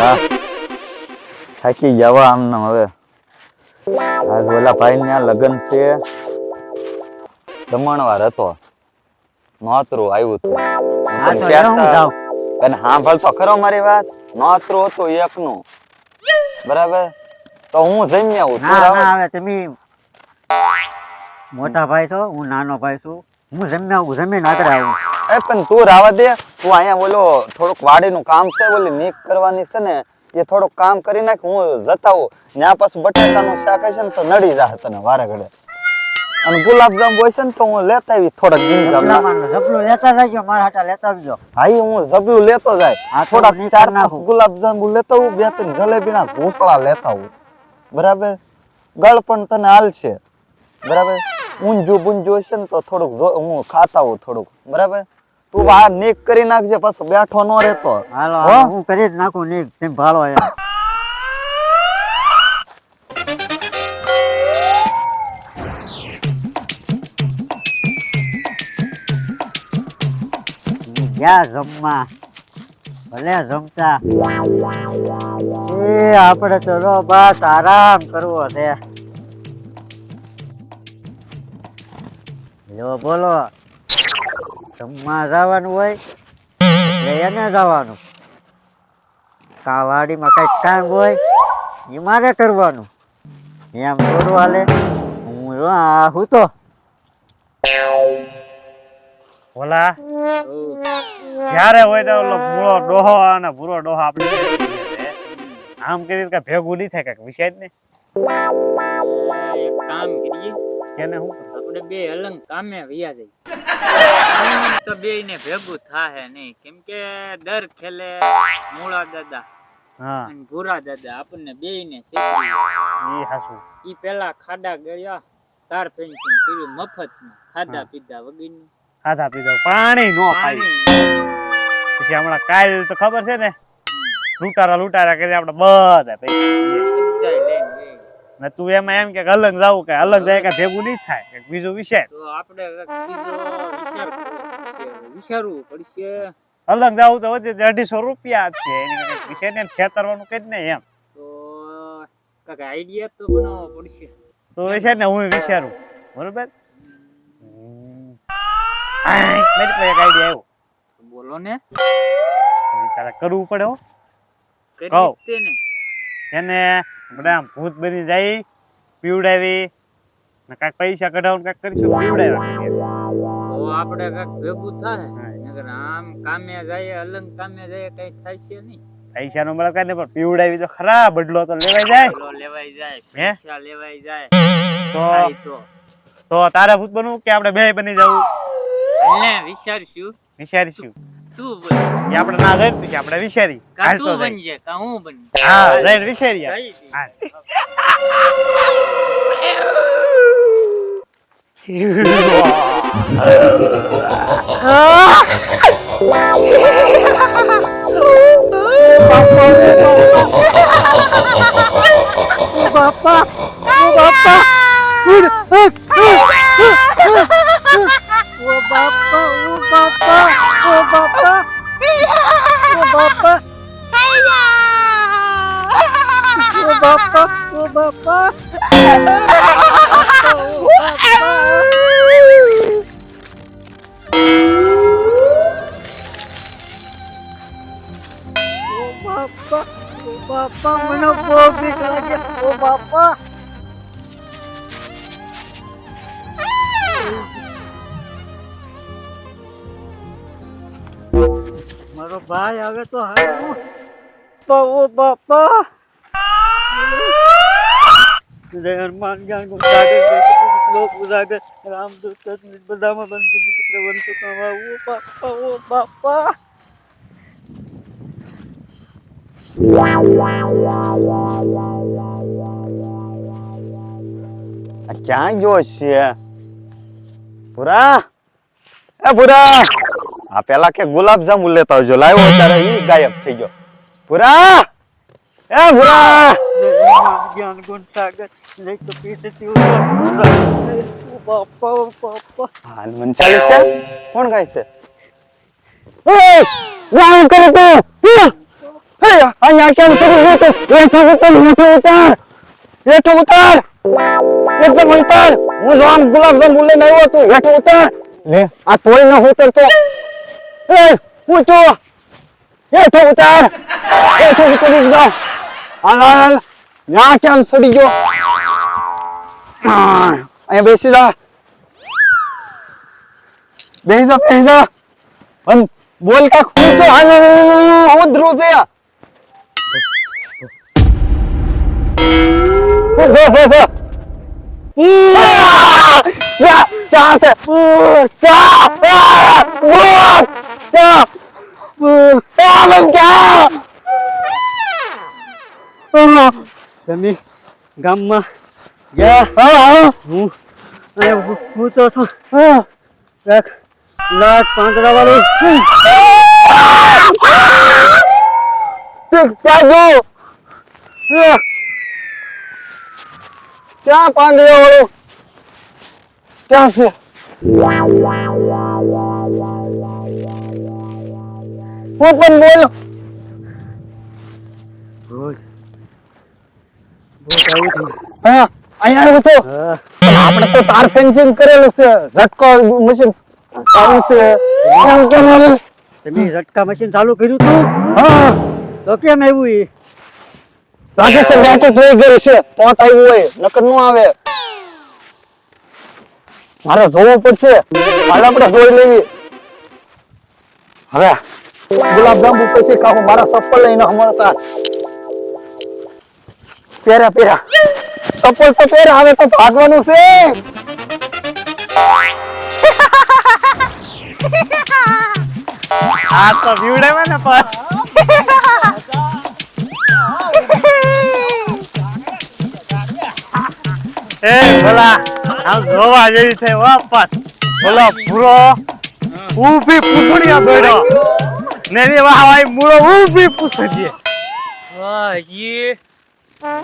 વાહ. થાકી જવા આમને હવે. આજ ઓલા ભાઈ ને લગ્ન છે. જમણવાર હતો. નોતરું આવ્યું હતું અને સાંભળ તો ખરો મારી વાત. નોતરું હતું એકનું. બરાબર? તો હું જમી આવું. હવે તમે મોટા ભાઈ છો હું નાનો ભાઈ છું. હું જમી આવું જમીને આગળ આવું. એ પણ તું રાવા દે. તું અહીંયા બોલો થોડુંક વાડીનું કામ છે બોલી નીક કરવાની છે ને એ થોડુંક કામ કરી નાખ હું જતા આવું ત્યાં પાછું બટાકાનું શાક હશે ને તો નડી જાય તને વારે ઘડે. અને ગુલાબજાંબુ હશે ને તો હું લેતા આવી થોડાક જપલામાં જપલું લેતા જજો મારા હાટા લેતા આવજો. હા ઈ હું જબલું લેતો જાય. આ થોડાક ચાર પાંચ ગુલાબજાંબુ લેતો હું બે ત્રણ જલેબીના ઘૂસળા લેતા હું બરાબર? ગળ પણ તને હાલશે. બરાબર? ઊંજું બુંજું હશે ને તો થોડુંક હું ખાતા હોઉં થોડુંક. બરાબર? તું આ નીક કરી નાખજે પાછો બેઠો ન રહેતો. હાલો હો? કરી જ નાખું નીક તેમ ભાળો એમ. ક્યાં જમવા? ભલે જમતા. એ આપણે ચલો બસ આરામ કરવો છે. લો બોલો. જમવા જવાનું હોય એટલે એને જવાનું. કા વાડીમાં કંઈક કામ હોય એ મારે કરવાનું. એમ થોડું હાલે. હું આહું હું તો. ઓલા જ્યારે હોય તો ઓલો ભૂરો ડોહો અને ભૂરો ડોહો આપણે. આમ કરી કઈ ભેગું નહીં થાય કઈ વિષય જ ને કામ કરીએ. કેને હું આપણે બે અલંગ કામે વયા જઈએ તો બે ને ભેગું થાહે નહીં. કેમ કે દર ખેલે મૂળા દાદા હા. અને ભૂરા દાદા આપણને બે ને શીખવી. એ હાસુ ઈ પેલા ખાડા ગયા તાર ફેન્સિંગ કર્યું મફતમાં. ખાધા પીધા વગર ખાધા પીધા. પાણી નો ખાઈ પછી હમણાં કાલ તો ખબર છે ને લૂંટારા લૂંટારા કરી આપણે બધા પૈસા. ને તું એમાં એમ કે અલગ જાવું કે અલગ જાય કે ભેગું નહીં થાય કે બીજો વિષય તો આપણે બીજો વિચાર વિચારવું પડશે. અલગ જાવું તો વચ્ચે અઢીસો રૂપિયા છે એની વિશે ને છેતરવાનું કઈ જ નહીં એમ. તો કાંઈક આઈડિયા તો બનાવવો પડશે. તો એ છે ને હું વિચારું બરોબર? મારી પાસે એક આઈડિયા આવ્યો બોલો ને. તારે કરવું પડે હો. કહો. જ ને. એને બધા ભૂત બની જાય પીવડાવી ને કાંઈક પૈસા કઢાવું કાંઈક કરીશું પીવડાવ્યા તો આપણે કાંઈક ભેગું થાય. આમ કામે જાય અલંગ કામે જાય કઈ થાય છે નહીં. પૈસા નો મળે કાંઈ પણ પીવડાવી તો ખરા બદલો તો લેવાય જાય. પેલો જાય? પૈસા લેવાઈ જાય. તો તો. તારે ભૂત બનવું કે આપણે બે બની જવું? વિચારશું. વિચારીશું. તું બન આપણે ના રેડ કે આપણે વિશેરી કા તું બનજે કા હું બનજે હા રેડ વિશેરી હા. બાપા બાપા. બાપા Oh bapak, oh bapak, oh bapak, oh bapak. Hanya. Oh bapak, oh bapak. Oh bapak. Oh bapak, oh bapak, oh bapak, oh bapak, oh bapak. ભાઈ, હવે તો હારું. બા- ઓ બાપા. હનુમાન જ્ઞાન લોક ઉજાગર રામદૂત બધામાં બનતું વિચિત્ર બનતું કામા ઓ બાપા ઓ બાપા. ક્યાં ગયો છે? પુરા? એ ભૂરા આ પેલા કે ગુલાબજાંબુ લેતા આવજો. લાવ્યો ત્યારે ઈ ગાયબ થઈ ગયો. ભૂરા! એ ભૂરા! જ્ઞાન ગુણ જય કપીશ ઓ બાપા બાપા હા હનુમાન ચાલીસા કોણ ગાય છે? ઓય! વાહ કરે તો! અહીંયા કેમ ચડી હોય તો? એઠો ઉતાર, હેઠો ઉતાર! એઠો ઉતાર! એકદમ ઉતર હું જો આમ ગુલાબ જાંબુ લઈને આવ્યો તું એઠો ઉતાર! લે, આ તોય ન ઉતરતો. એ ઊંચો હેઠો ઉતર. હેઠો ઉતરી જાઓ હાલ હાલ હાલ. ત્યાં કેમ ચડી ગયો? અહીંયા બેસી જા. બેસી જા બેસી જા. અન બોલ હાલ છે. હો હો હો હો Ah! Ya, ya se. Uh, ah, uh, ya, uh, ah, men ya. Ah, તમે ગામમાં ગયા હું અહીંયા હું- તો છું. એક લાખ પાંદડા વાળું. Ya. ક્યાં પાંદડે વાળું ક્યાં છે હું પણ બોલ? ભૂત ભૂત આવ્યું હતું હા અહીંયા આવ્યો તો. હા. આપણે તો તાર ફેન્સિંગ કરેલું છે. ઝટકો મશીન સારું છે. એમ કેમ આવે તમે ઝટકા મશીન ચાલુ કર્યું હતું હા. તો કેમ આવ્યું એ? લાગે છે બેઠું થઈ ગયું છે. પોત આવ્યું હોય નકર નો આવે. મારે જોવું પડશે. મારે આપણે જોઈ લેવી. હવે ગુલાબ જાંબુ પછી કાહું મારા ચપ્પલ લઈને મળતા પહેર્યા પહેર્યા. ચપ્પલ તો પહેર્યા હવે તો ભાગવાનું છે. આ તો બીવડાવે ને પણ. એ ભલા આમ જોવા જેવી થઈ વાપસ બોલો પૂરો. ઊભી પૂછડીયા દોડ્યો ને એની વાહ ભાઈ મૂળો ઊભી પૂછડીએ વાહ ઈ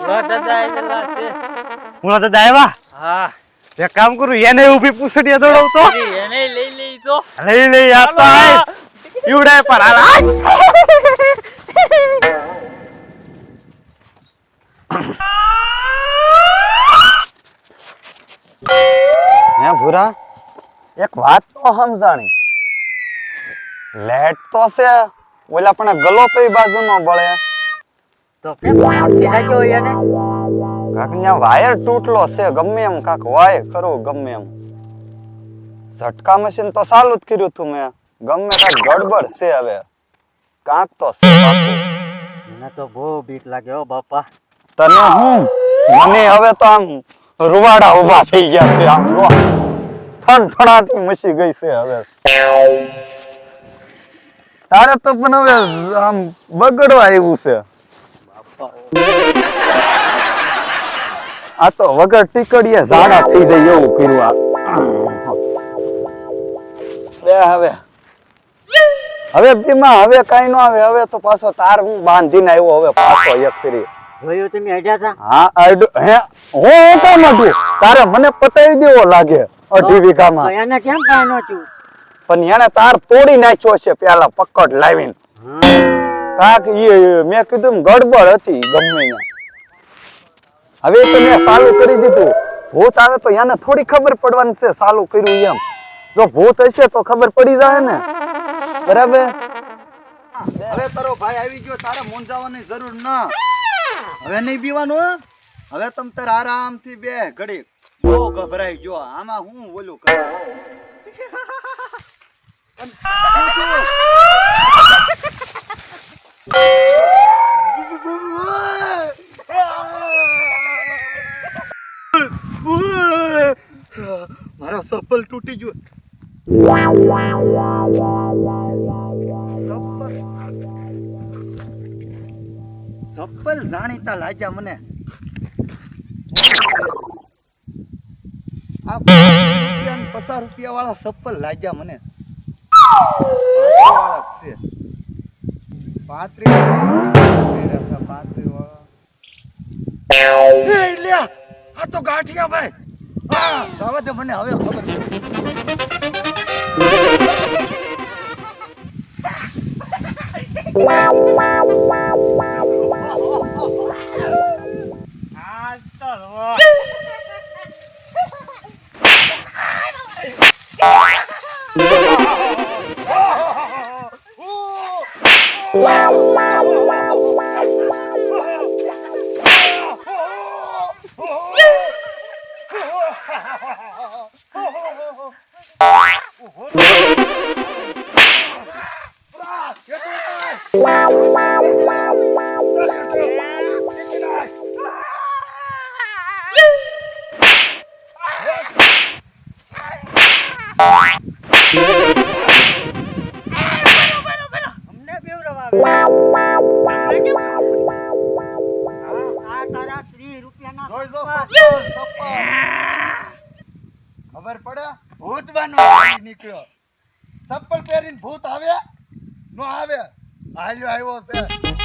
વાહ દાદા આયેલા છે. મૂળો તો દાયવા હા. એક કામ કરું એને ઊભી પૂછડીયા દોડવતો અરે એને લઈ લઈ તો. લઈ લઈ પર હાલ. હે ભૂરા એક વાત તો સમજાણી. લેટ તો છે. ઓલા પણ ગલો કઈ બાજુ નો બળે. તો સાપી નાખ્યો એને? કાક ન્યા વાયર તૂટલો છે ગમે એમ કાક વાય કરો ગમે એમ. ઝટકા મશીન તો ચાલુ જ કર્યું તું મેં. ગમે કાક ગડબડ છે હવે. કાંક તો છે પાકું. મને તો બહુ બીક લાગે હો બાપા. તને હું? મને હવે તો આમ રૂવાડા ઊભા થઈ ગયા છે આમ. ઠણ ઠણાટી મસી ગઈ છે હવે. તારે તો પણ હવે આમ બગડવા આવ્યું છે. આ તો વગર ટીકડીએ ઝાડા થઈ જાય એવું કર્યું આ. હવે. હવે બીમા હવે કાઈ નો આવે હવે તો પાછો તાર હું બાંધીને આવ્યો હવે પાછો એક ફેરી. જોયું તમે અડ્યા હતા? હા અડ હે હું કામ હતું તારે મને પતાવી દેવો લાગે અઢી વીઘામાં. એને કેમ કાંઈ ન થયું? પણ એને તાર તોડી નાખ્યો છે પેલા પકડ લાવીને. ગડબડ હતી ગમે હવે તો કરી દીધું. ભૂત આવે તો ખબર પડવાની છે ચાલુ એમ. જો ભૂત હશે તો ખબર પડી જાય ને. બરાબર? હવે તારો ભાઈ આવી ગયો, તારે મૂંઝાવાની જરૂર ના. હવે નહીં પીવાનું હવે તમ તાર આરામથી બે ઘડી બહુ ગભરાઈ ગયો, આમાં હું બોલું કર? મારો સફલ તૂટી ગયો. સફલ. જાણીતા લાગ્યા મને. આ પચાસ રૂપિયા વાળા સફલ લાગ્યા મને. આ તો ગાંઠિયા ભાઈ. હવે તો મને હવે ખબર આજ તો પડે ભૂત બનવા બહાર નીકળ્યો. ચપ્પલ પહેરીને ભૂત આવે? નો આવે? હાલ્યો આવ્યો